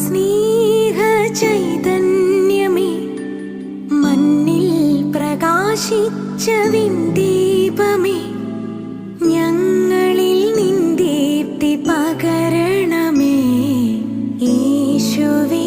സ്നേഹ ചൈതന്യമേ മണ്ണിൽ പ്രകാശിച്ച വിന്ദീപമേ ഞങ്ങളിൽ നിന്ദീപ്തി പകരണമേ യേശുവേ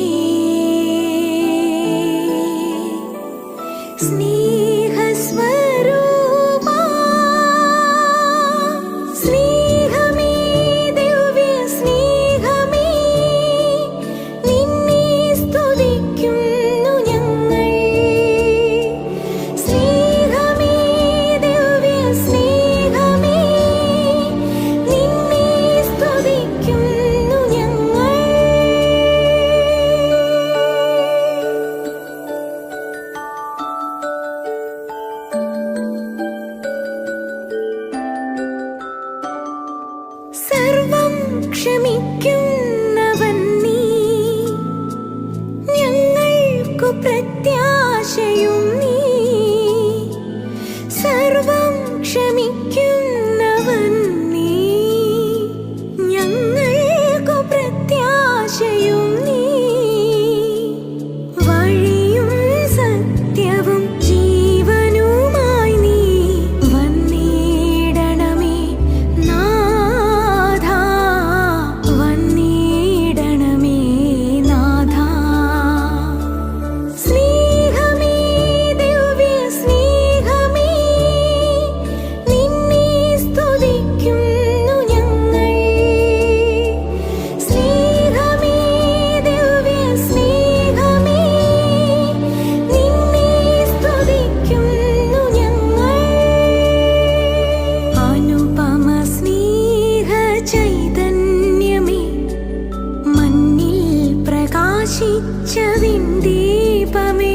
ക്ഷമിക്കും ആശിച്ചവിൻ ദീപമേ.